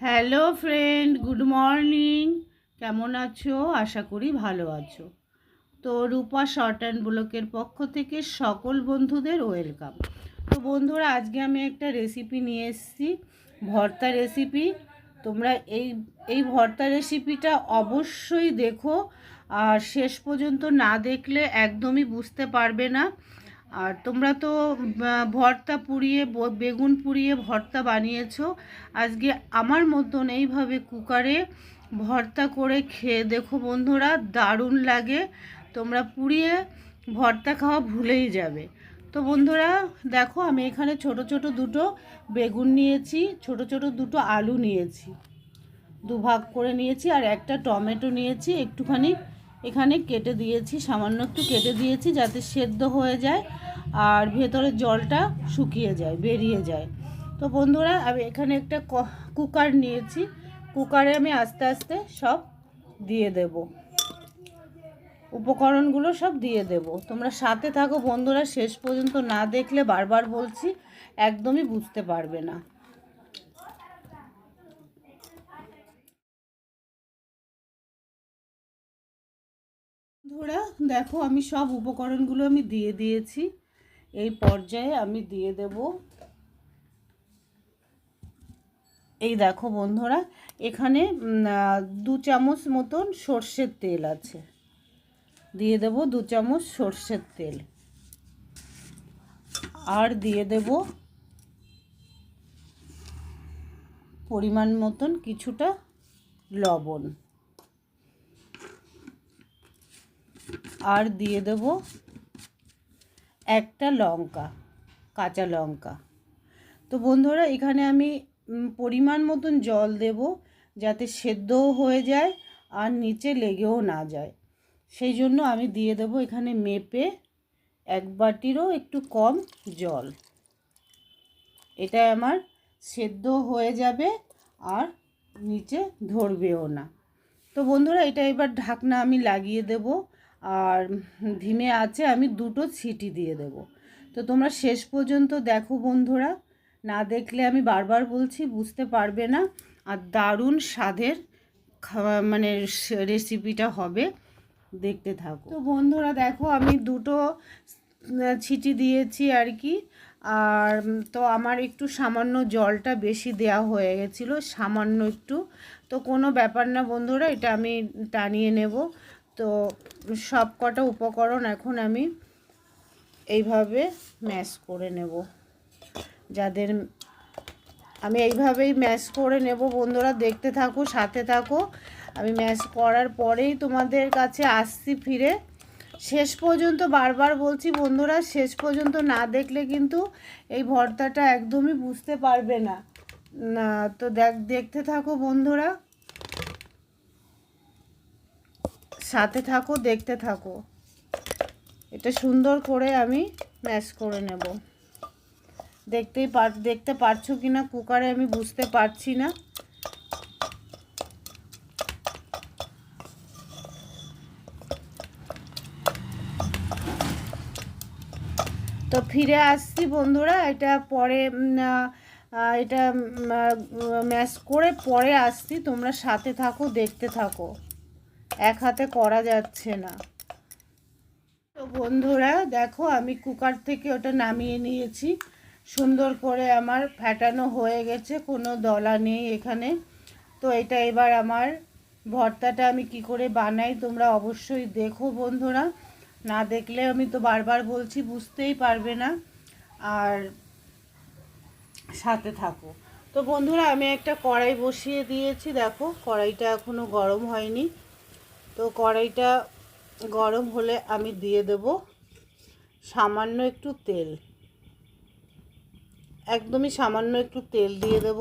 Hello friend good morning কেমন আছো? আশা করি ভালো আছো। তো রূপা শর্ট অ্যান্ড ব্লকের পক্ষ থেকে সকল বন্ধুদের ওয়েলকাম তো বন্ধুরা, আজকে আমি একটা রেসিপি নিয়ে এসেছি। ভর্তা রেসিপি তোমরা এই এই ভর্তা রেসিপিটা অবশ্যই দেখো। আর শেষ পর্যন্ত না দেখলে একদমই বুঝতে পারবে না। আর তোমরা তো ভর্তা পুড়িয়ে বেগুন পুড়িয়ে ভর্তা বানিয়েছো। আজকে আমার মতন এইভাবে কুকারে ভর্তা করে খেয়ে দেখো বন্ধুরা, দারুণ লাগে। তোমরা পুড়িয়ে ভর্তা খাওয়া ভুলেই যাবে। তো বন্ধুরা, দেখো আমি এখানে ছোট ছোট দুটো বেগুন নিয়েছি, ছোট ছোট দুটো আলু নিয়েছি। দুভাগ করে নিয়েছি আর একটা টমেটো নিয়েছি, একটুখানি এখানে কেটে দিয়েছি, সামান্য একটু কেটে দিয়েছি যাতে সেদ্ধ হয়ে যায় আর ভেতরের জলটা শুকিয়ে যায়, বেরিয়ে যায়। তো বন্ধুরা, আমি এখানে একটা কুকার নিয়েছি। কুকারে আমি আস্তে আস্তে সব দিয়ে দেব। উপকরণগুলো সব দিয়ে দেব। তোমরা সাথে থাকো বন্ধুরা, শেষ পর্যন্ত না দেখলে বারবার বলছি, একদমই বুঝতে পারবে না। বন্ধুরা, দেখো আমি সব উপকরণগুলো আমি দিয়ে দিয়েছি। এই পর্যায়ে আমি দিয়ে দেব। এই দেখো বন্ধুরা, এখানে দু চামচ মতন সর্ষের তেল আছে। দিয়ে দেব দু চামচ সর্ষের তেল। আর দিয়ে দেব পরিমাণ মতন কিছুটা লবণ। আর দিয়ে দেব একটা লঙ্কা, কাঁচা লঙ্কা। তো বন্ধুরা, এখানে আমি পরিমাণ মতন জল দেব যাতে সেদ্ধও হয়ে যায় আর নিচে লেগেও না যায়। সেই জন্য আমি দিয়ে দেব এখানে মেপে এক বাটিরও একটু কম জল। এটা আমার সেদ্ধ হয়ে যাবে আর নিচে ধরবেও না। তো বন্ধুরা, এটা এবার ঢাকনা আমি লাগিয়ে দেব। আর ধিমে আছে, আমি দুটো ছিটি দিয়ে দেব। তো তোমরা শেষ পর্যন্ত দেখো বন্ধুরা, না দেখলে আমি বারবার বলছি, বুঝতে পারবে না। আর দারুণ স্বাদের মানে রেসিপিটা হবে, দেখতে থাকো। তো বন্ধুরা দেখো, আমি দুটো ছিটি দিয়েছি আর কি। আর তো আমার একটু সামান্য জলটা বেশি দেয়া হয়ে গেছিল, সামান্য একটু। তো কোনো ব্যাপার না বন্ধুরা, এটা আমি টানিয়ে নেব। তো সব কটা উপকরণ এখন আমি এইভাবে ম্যাশ করে নেব। যাদের আমি এইভাবেই ম্যাশ করে নেব বন্ধুরা, দেখতে থাকো, সাথে থাকো। আমি ম্যাশ করার পরেই তোমাদের কাছে আসছি ফিরে। শেষ পর্যন্ত বারবার বলছি বন্ধুরা, শেষ পর্যন্ত না দেখলে কিন্তু এই ভর্তাটা একদমই বুঝতে পারবে না, তো দেখ, দেখতে থাকো বন্ধুরা। সাথে থাকো, দেখতে থাকো। এটা সুন্দর করে আমি ম্যাশ করে নেব। দেখতেই পার, দেখতে পারছ কি না? কুকারে আমি বুঝতে পারছি না। তো ফিরে আসছি বন্ধুরা, এটা পরে এটা ম্যাশ করে পরে আসছি। তোমরা সাথে থাকো, দেখতে থাকো। এক হাতে করা যাচ্ছে না। তো বন্ধুরা, দেখো আমি কুকার থেকে ওটা নামিয়ে নিয়েছি। সুন্দর করে আমার ফ্যাটানো হয়ে গেছে, কোনো দলা নেই এখানে। তো এটা এবার আমার ভর্তাটা আমি কি করে বানাই তোমরা অবশ্যই দেখো বন্ধুরা। না দেখলে আমি তো বারবার বলছি, বুঝতেই পারবে না। আর সাথে থাকো। তো বন্ধুরা, আমি একটা কড়াই বসিয়ে দিয়েছি, দেখো কড়াইটা এখনও গরম হয়নি। তো কড়াইটা গরম হলে আমি দিয়ে দেব সামান্য একটু তেল। একদমই সামান্য একটু তেল দিয়ে দেব।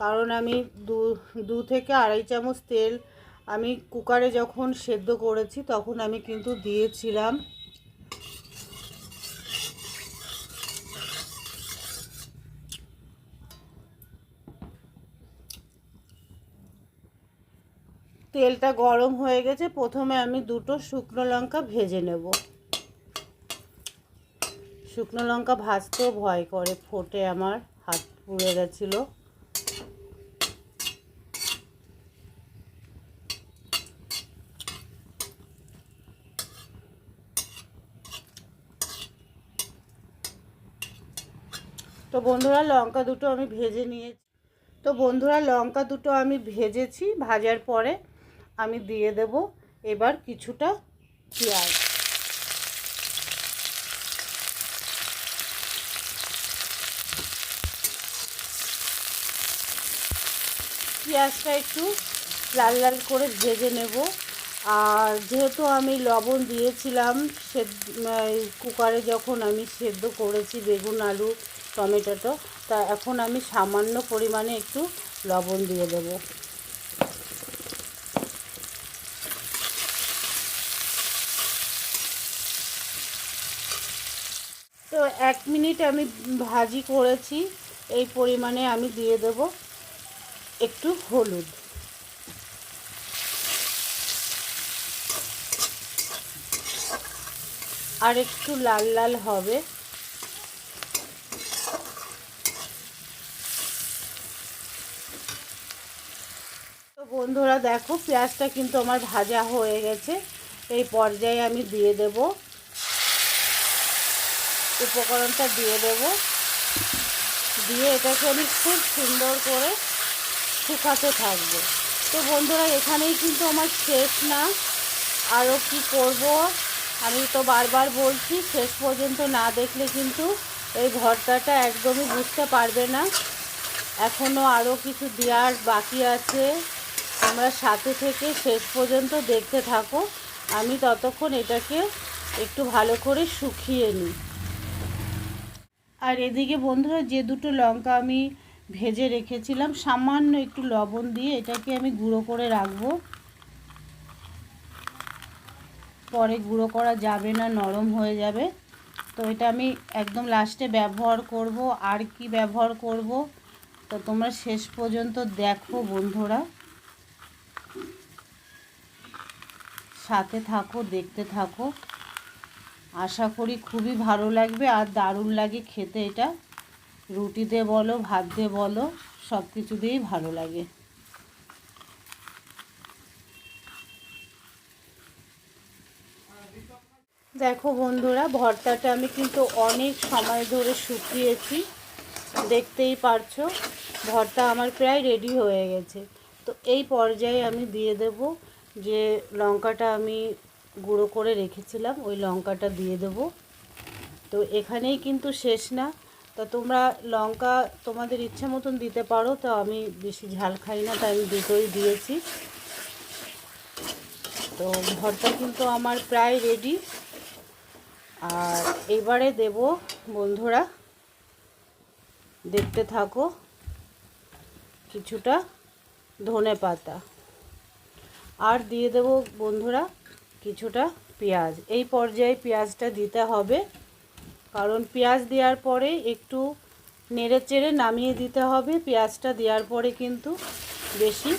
কারণ আমি দু দু থেকে আড়াই চামচ তেল আমি কুকারে যখন সেদ্ধ করেছি তখন আমি কিন্তু দিয়েছিলাম। তেলটা গরম হয়ে গেছে, প্রথমে আমি দুটো শুকনো লঙ্কা ভেজে নেব। শুকনো লঙ্কা ভাজতেও ভয় করে, ফোটে আমার, হাত পুড়ে গেছিল। তো বন্ধুরা, লঙ্কা দুটো আমি ভেজে নিয়েছি। তো বন্ধুরা, লঙ্কা দুটো আমি ভেজেছি ভাজার পরে। আমি দিয়ে দেব এবার কিছুটা পেঁয়াজ। পেঁয়াজটা একটু লাল লাল করে ভেজে নেব। আর যেহেতু আমি লবণ দিয়েছিলাম সে কুকারে যখন আমি সেদ্ধ করেছি বেগুন, আলু, টমেটোটো, তা এখন আমি সামান্য পরিমাণে একটু লবণ দিয়ে দেব। তো এক মিনিট আমি ভাজি করেছি, এই পরিমাণে আমি দিয়ে দেব একটু হলুদ। আর একটু লাল লাল হবে। তো বন্ধুরা দেখো, পেঁয়াজটা কিন্তু আমার ভাজা হয়ে গেছে, এই পর্যায়ে আমি দিয়ে দেব। উপকরণটা দিয়ে দেব। দিয়ে এটাকে আমি খুব সুন্দর করে শুকাতে থাকব। তো বন্ধুরা, এখানেই কিন্তু আমার শেষ না। আরও কি করব? আমি তো বারবার বলছি, শেষ পর্যন্ত না দেখলে কিন্তু এই ভর্তাটা একদমই বুঝতে পারবে না। এখনও আরও কিছু দেওয়ার বাকি আছে। তোমরা সাথে থেকে শেষ পর্যন্ত দেখতে থাকো। আমি ততক্ষণ এটাকে একটু ভালো করে শুকিয়ে নিই। আর এদিকে বন্ধুরা যে দুটো লঙ্কা আমি ভেজে রেখেছিলাম, সামান্য একটু লবণ দিয়ে এটাকে আমি গুঁড়ো করে রাখব। পরে গুঁড়ো করা যাবে না, নরম হয়ে যাবে। তো এটা আমি একদম লাস্টে ব্যবহার করব। আর কি ব্যবহার করব? তো তোমরা শেষ পর্যন্ত দেখো বন্ধুরা। সাথে থাকো, দেখতে থাকো। আশা করি খুবই ভালো লাগবে আর দারুণ লাগে খেতে এটা। রুটিতে বলো ভাত দিয়ে বলো সব কিছু দিয়েই ভালো লাগে। দেখো বন্ধুরা, ভর্তাটা আমি কিন্তু অনেক সময় ধরে শুকিয়েছি, দেখতেই পারছ, ভর্তা আমার প্রায় রেডি হয়ে গেছে। তো এই পর্যায়ে আমি দিয়ে দেব যে লঙ্কাটা আমি গুঁড়ো করে রেখেছিলাম, ওই লঙ্কাটা দিয়ে দেব। তো এখানেই কিন্তু শেষ না। তা তোমরা লঙ্কা তোমাদের ইচ্ছা মতন দিতে পারো, তো আমি বেশি ঝাল খাই না, তাই আমি দুটোই দিয়েছি। তো ভর্তা কিন্তু আমার প্রায় রেডি আর এবারে দেব, বন্ধুরা, দেখতে থাকো, কিছুটা ধনে পাতা। আর দিয়ে দেব, বন্ধুরা কিছুটা পেঁয়াজ। এই পর্যায়ে পেঁয়াজটা দিতে হবে। কারণ পেঁয়াজ দেওয়ার পরে একটু নেড়ে চেড়ে নামিয়ে দিতে হবে। পেঁয়াজটা দেওয়ার পরে কিন্তু বেশি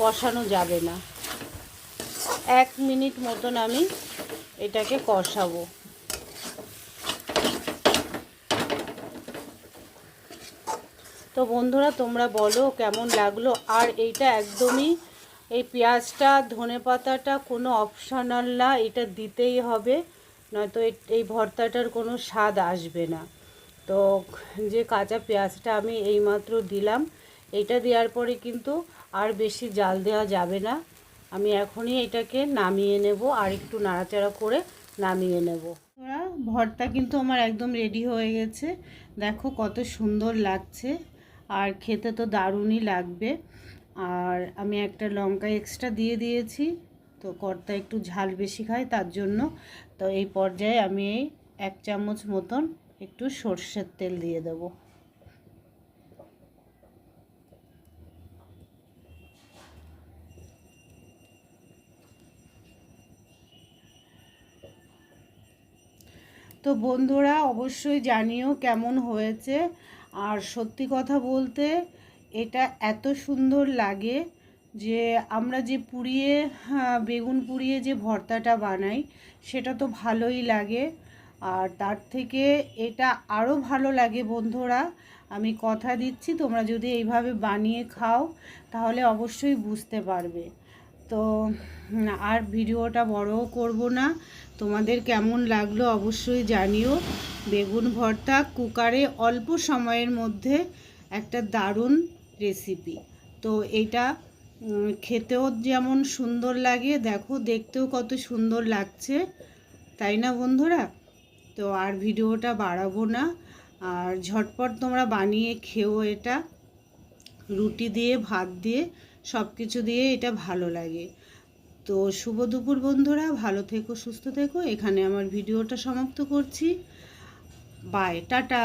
কষানো যাবে না। এক মিনিট মতন আমি এটাকে কষাবো। তো বন্ধুরা, তোমরা বলো কেমন লাগল? আর এইটা একদমই এই পেঁয়াজটা, ধনে পাতাটা কোনো অপশনাল না, এটা দিতেই হবে। নয়তো এই ভর্তাটার কোনো স্বাদ আসবে না। তো যে কাঁচা পেঁয়াজটা আমি এইমাত্র দিলাম, এটা দেওয়ার পরে কিন্তু আর বেশি জাল দেওয়া যাবে না। আমি এখনই এটাকে নামিয়ে নেব আর একটু নাড়াচাড়া করে নামিয়ে নেব। ভর্তা কিন্তু আমার একদম রেডি হয়ে গেছে। দেখো কত সুন্দর লাগছে। আর খেতে তো দারুণই লাগবে। আর আমি একটা লঙ্কা এক্সট্রা দিয়ে দিয়েছি। তো কর্তা একটু ঝাল বেশি খায় তার জন্য। তো এই পর্যায়ে আমি এই এক চামচ মতন একটু সর্ষের তেল দিয়ে দেবো। তো বন্ধুরা, অবশ্যই জানিও কেমন হয়েছে। আর সত্যি কথা বলতে এটা এত সুন্দর লাগে যে আমরা যে পুড়িয়ে হ্যাঁ, বেগুন পুড়িয়ে যে ভর্তাটা বানাই সেটা তো ভালোই লাগে। আর তার থেকে এটা আরও ভালো লাগে বন্ধুরা আমি কথা দিচ্ছি তোমরা যদি এইভাবে বানিয়ে খাও তাহলে অবশ্যই বুঝতে পারবে। তো আর ভিডিওটা বড়ও করব না তোমাদের কেমন লাগল অবশ্যই জানিও। বেগুন ভর্তা কুকারে অল্প সময়ের মধ্যে একটা দারুণ রেসিপি তো এটা খেতেও যেমন সুন্দর লাগে, দেখো দেখতেও কত সুন্দর লাগছে। তাই না বন্ধুরা? তো আর ভিডিওটা বাড়াবো না। আর ঝটপট তোমরা বানিয়ে খেও এটা। রুটি দিয়ে, ভাত দিয়ে সব কিছু দিয়ে এটা ভালো লাগে। তো শুভ দুপুর বন্ধুরা, ভালো থেকো, সুস্থ থেকো। এখানে আমার ভিডিওটা সমাপ্ত করছি। Bye, tata.